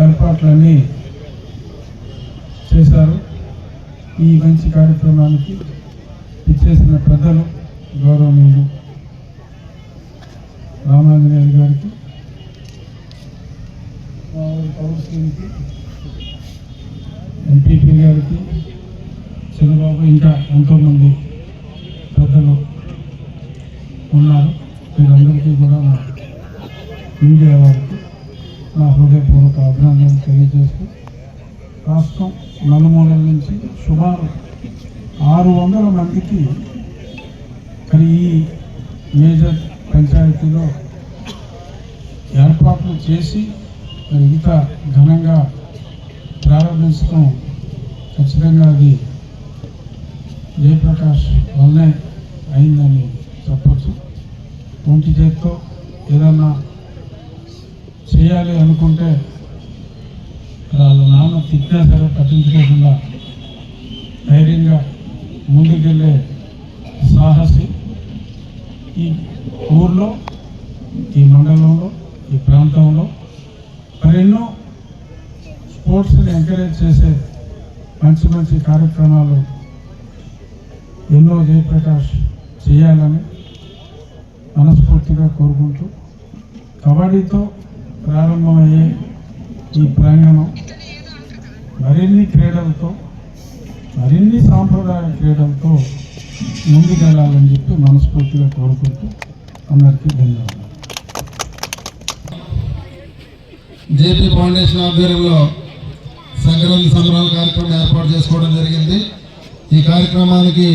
ఏర్పాట్లన్నీ చేశారు. ఈ మంచి కార్యక్రమానికి ఇచ్చేసిన పెద్దలు గౌరవనీయులు రామాంజనేయులు గారికి మా కౌన్సిలింగ్కి ఎంపీపీ గారికి చంద్రబాబు ఇంకా ఎంతోమంది పెద్దలు ఉన్నారు. మీరందరికీ కూడా మీడియా వారికి నా హృదయపూర్వక అభినందనలు తెలియజేస్తూ రాష్ట్రం నలుమూలల నుంచి సుమారు ఆరు వందల మందికి మరి ఈ మేజర్ పంచాయతీలో ఏర్పాట్లు చేసి మరి ఇంత ఘనంగా ప్రారంభించడం ఖచ్చితంగా అది జయప్రకాష్ వల్లనే అయిందని చెప్పచ్చు. ఒంటి చేత్తో తిట్టినా సరే పట్టించుకోకుండా ధైర్యంగా ముందుకెళ్ళే సాహసి ఈ ఊర్లో ఈ మండలంలో ఈ ప్రాంతంలో మరెన్నో స్పోర్ట్స్ని ఎంకరేజ్ చేసే మంచి మంచి కార్యక్రమాలు ఎన్నో జయప్రకాష్ చేయాలని మనస్ఫూర్తిగా కోరుకుంటూ కబడ్డీతో ప్రారంభమయ్యే ఈ ప్రాంగణం మరిన్ని క్రీడలతో మరిన్ని సాంప్రదాయ క్రీడలతో ముందుకెళ్ళాలని చెప్పి మనస్ఫూర్తిగా కోరుకుంటూ అందరికీ ధన్యవాదాలు. జేపీ ఫౌండేషన్ ఆధ్వర్యంలో సంక్రాంతి సంబరాల కార్యక్రమం ఏర్పాటు చేసుకోవడం జరిగింది. ఈ కార్యక్రమానికి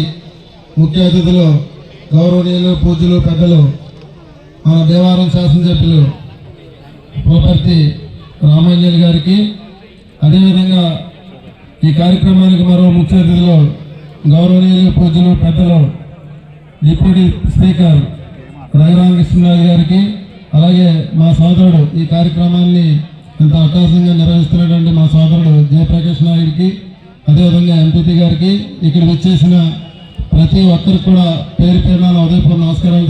ముఖ్య అతిథులు గౌరవనీయులు పూజలు పెద్దలు మన దేవారం శాసనసభ్యులు ప్రపర్తి రామాంజలి గారికి అదేవిధంగా ఈ కార్యక్రమానికి మరో ముఖ్య అతిథిలో గౌరవనీయులు పూజలు పెద్దలు డిప్యూటీ స్పీకర్ రఘురామకృష్ణరాజు గారికి అలాగే మా సోదరుడు ఈ కార్యక్రమాన్ని ఇంత అవకాశంగా నిర్వహిస్తున్నటువంటి మా సోదరుడు జయప్రకాష్ నాయుడికి అదేవిధంగా ఎంపీపీ గారికి ఇక్కడ వచ్చేసిన ప్రతి ఒక్కరికి కూడా పేరు పేరున నా ఉదయపూర్ నమస్కారాలు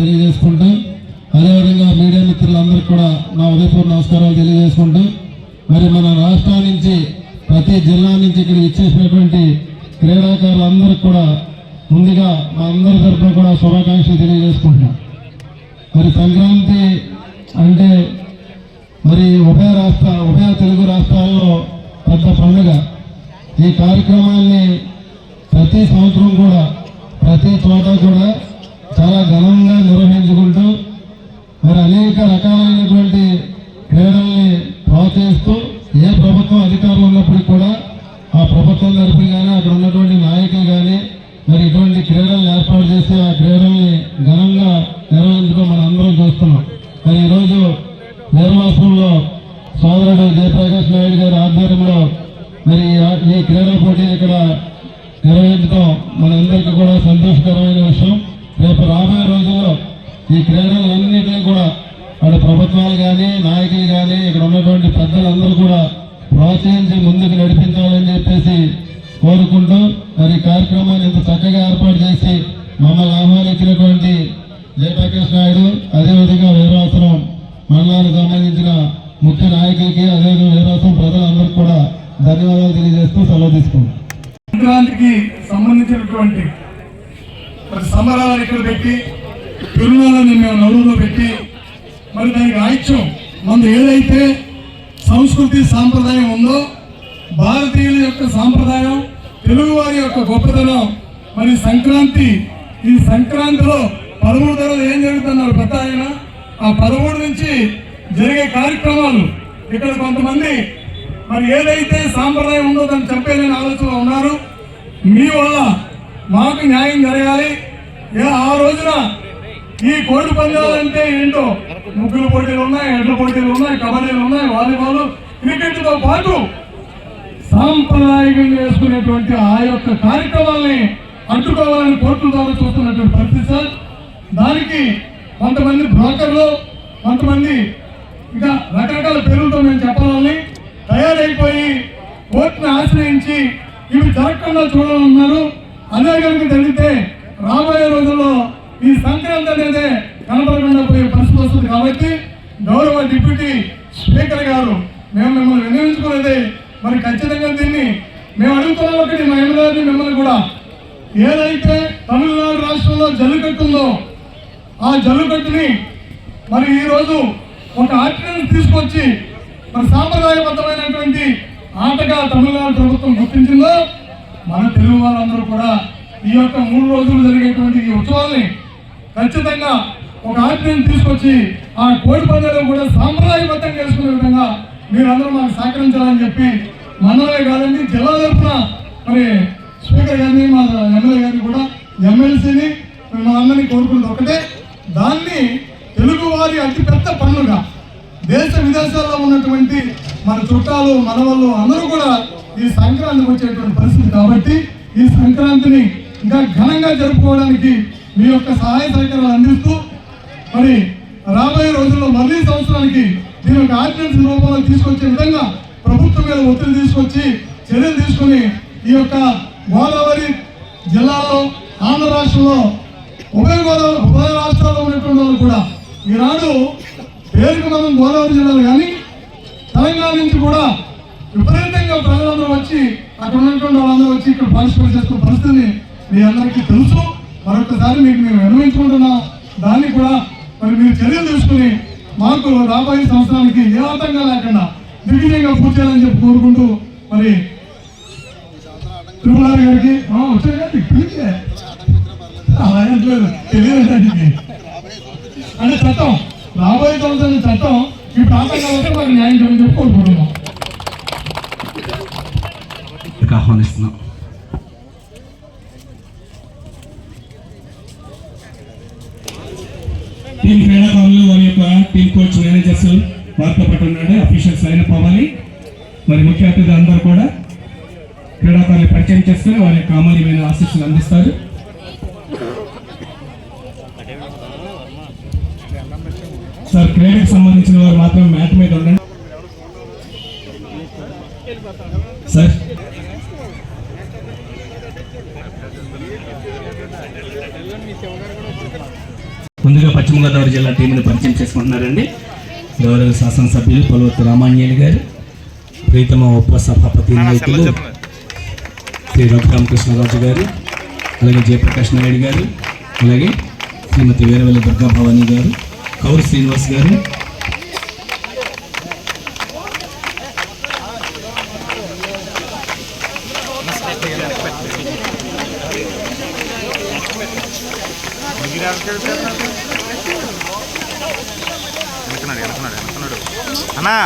నుంచి ఇక్కడ ఇచ్చేసినటువంటి క్రీడాకారులందరికీ కూడా ముందుగా మా అందరి తరఫున కూడా శుభాకాంక్షలు తెలియజేసుకుంటున్నాం. మరి సంక్రాంతి అంటే మరి ఉభయ రాష్ట్ర ఉభయ తెలుగు రాష్ట్రాల్లో పెద్ద పండుగ. ఈ కార్యక్రమాన్ని ప్రతి సంవత్సరం కూడా ప్రతి చోట కూడా చాలా ఘనంగా నిర్వహించుకుంటూ మరి అనేక రకాలైనటువంటి క్రీడల్ని ప్రోత్సహిస్తూ ఏ ప్రభుత్వం అధికారంలో ఉన్నప్పటికీ కూడా ఆ ప్రభుత్వం తరపున కానీ అక్కడ ఉన్నటువంటి నాయకులు కానీ మరి ఇటువంటి క్రీడలను ఏర్పాటు చేసి ఆ క్రీడల్ని ఘనంగా నిర్వహించడం మనం అందరం చూస్తున్నాం మరి ఈరోజు వీరవాసంలో సోదరుడు జయప్రకాష్ నాయుడు గారి ఆధ్వర్యంలో మరి ఈ- ఈ క్రీడల పోటీని ఇక్కడ నిర్వహించడం మనందరికీ కూడా సంతోషకరమైన విషయం. రేపు రాబోయే రోజుల్లో ఈ క్రీడలన్నింటినీ కూడా అటు ప్రభుత్వాలు కానీ నాయకులు కానీ ఇక్కడ ఉన్నటువంటి పెద్దలందరూ కూడా ప్రోత్సహించి ముందుకు నడిపించాలని చెప్పేసి కోరుకుంటూ మరి కార్యక్రమాన్ని ఇంత చక్కగా ఏర్పాటు చేసి మమ్మల్ని ఆహ్వానించినటువంటి జయప్రకాష్ నాయుడు అదేవిధంగా వీరవాసనం మండలానికి సంబంధించిన ముఖ్య నాయకులకి అదేవిధంగా వీరవాసనం ప్రజలందరికీ కూడా ధన్యవాదాలు తెలియజేస్తూ సెలవు తీసుకుంటాం సంక్రాంతికి సంబంధించినటువంటి మరి సంబరాలను ఇక్కడ పెట్టి తిరునాళ్ళని మేము నలుగులో పెట్టి మరి దానికి ఆయిత్యం మన ఏదైతే సంస్కృతి సాంప్రదాయం ఉందో భారతీయుల యొక్క సాంప్రదాయం తెలుగువారి యొక్క గొప్పతనం మరి సంక్రాంతి ఈ సంక్రాంతిలో పదమూడు ధరలు ఏం జరుగుతున్నారు పెద్ద ఆయన? ఆ పదమూడు నుంచి జరిగే కార్యక్రమాలు ఇక్కడ కొంతమంది మరి ఏదైతే సాంప్రదాయం ఉందో దాన్ని చంపేయాలని ఆలోచన ఉన్నారు. మీ వల్ల మాకు న్యాయం జరగాలి. ఏ ఆ రోజున ఈ కోడి పందాలంటే ఏంటో? ముగ్గులు పోటీలు ఉన్నాయి ఎడ్ల పోటీలు ఉన్నాయి కబడ్డీలు ఉన్నాయి వాలీబాల్ క్రికెట్తో పాటు సాంప్రదాయకంగా వేసుకునేటువంటి ఆ యొక్క కార్యక్రమాల్ని అడ్డుకోవాలని కోర్టుల ద్వారా చూస్తున్నటువంటి పరిస్థితి సార్. దానికి కొంతమంది బ్రోకర్లు కొంతమంది ఇంకా రకరకాల పేర్లతో మేము చెప్పాలని తయారైపోయి కోర్టును ఆశ్రయించి ఇవి జరగకుండా చూడాలన్నారు. అదే కనుక జరిగితే రాబోయే రోజుల్లో ఈ సంక్రాంతి అనేది కనపడకుండా పోయే పరిస్థితి వస్తుంది కాబట్టి గౌరవ డిప్యూటీ స్పీకర్ గారు మేము మిమ్మల్ని వినియోగించుకునేది. మరి ఖచ్చితంగా దీన్ని మేము అడుగుతున్నాం ఒకటి మా ఎమ్మెల్యేని మిమ్మల్ని కూడా. ఏదైతే తమిళనాడు రాష్ట్రంలో జల్లికట్టు ఉందో ఆ జల్లికట్టుని మరి ఈరోజు ఒక ఆర్డినెన్స్ తీసుకొచ్చి మరి సాంప్రదాయబద్ధమైనటువంటి ఆటగా తమిళనాడు ప్రభుత్వం గుర్తించిందో మన తెలుగు వాళ్ళందరూ కూడా ఈ యొక్క మూడు రోజులు జరిగేటువంటి ఈ ఉత్సవాల్ని ఖచ్చితంగా ఒక ఆర్డినెన్స్ తీసుకొచ్చి ఆ కోడి పందాలు కూడా సాంప్రదాయబద్ధంగా చేసుకునే విధంగా మీరందరూ మాకు సహకరించాలని చెప్పి మనమే కాదండి జిల్లా తరఫున మరి స్పీకర్ గారిని మా ఎమ్మెల్యే గారిని కూడా ఎమ్మెల్సీని మా అందరినీ కోరుకున్నది ఒకటే. దాన్ని తెలుగు వారి అతిపెద్ద పన్నుగా దేశ విదేశాల్లో ఉన్నటువంటి మన చుట్టాలు మనవళ్ళు అందరూ కూడా ఈ సంక్రాంతికి వచ్చేటువంటి పరిస్థితి కాబట్టి ఈ సంక్రాంతిని ఇంకా ఘనంగా జరుపుకోవడానికి మీ యొక్క సహాయ సహకారాలు అందిస్తూ మరి రాబోయే రోజుల్లో మళ్ళీ సంవత్సరానికి దీని యొక్క ఆర్డినెన్స్ రూపంలో తీసుకొచ్చే విధంగా ప్రభుత్వం మీద ఒత్తిడి తీసుకొచ్చి చర్యలు తీసుకొని ఈ యొక్క గోదావరి జిల్లాలో ఆంధ్ర రాష్ట్రంలో ఉభయ గోదావరి ఉభయ రాష్ట్రాల్లో ఉన్నటువంటి వాళ్ళు కూడా ఈనాడు పేరుకు మనం గోదావరి జిల్లాలో కానీ తెలంగాణ నుంచి కూడా విపరీతంగా ప్రజలందరూ వచ్చి అక్కడ ఉన్నటువంటి వాళ్ళందరూ వచ్చి ఇక్కడ పార్టిసిపేట్ చేస్తున్న పరిస్థితిని మీ అందరికీ తెలుసు. మరొకసారి మీకు మేము విన్నవించుకుంటున్నాం. దాన్ని కూడా మరి మీరు చర్యలు తీసుకుని మాకు రాబోయే సంవత్సరానికి ఏ ఆటంగా లేకుండా దిగ్విజయంగా పూర్తి చేయాలని చెప్పి కోరుకుంటూ మరి తిరుమలారి గారికి వచ్చాయి పిలిచే. అలా తెలియదు అంటే చట్టం రాబోయే సంవత్సరం చట్టం ఇప్పుడు ఆటంగా వస్తే మాకు న్యాయం చేయమని చెప్పి కోరుకుంటున్నాం. ఆహ్వానిస్తున్నాం. టీం క్రీడాకారులు వారి యొక్క టీం కోచ్ మేనేజర్స్ వారితో పాటు ఉన్నాడు. అఫీషియల్స్ లైన్ అవ్వాలి మరి ముఖ్య అతిథులు అందరూ కూడా క్రీడాకారులు పరిచయం చేసుకుని వారి యొక్క అమూల్యమైన ఆశీస్సులు అందిస్తారు. సార్ క్రీడకు సంబంధించిన వారు మాత్రం మ్యాట్ మీద ఉండండి. సార్. ముందుగా పశ్చిమ గోదావరి జిల్లా టీంని పరిచయం చేసుకుంటున్నారండి. గౌరవ శాసనసభ్యులు పొలవత్తు రామాంజలి గారు ప్రీతమ ఉప సభాపతి నాయకులు శ్రీ రఘురామకృష్ణరాజు గారు అలాగే జయప్రకాష్ నాయుడు గారు అలాగే శ్రీమతి వీరవల్లి దుర్గా భవానీ గారు కౌరు శ్రీనివాస్ గారు. అన్నా.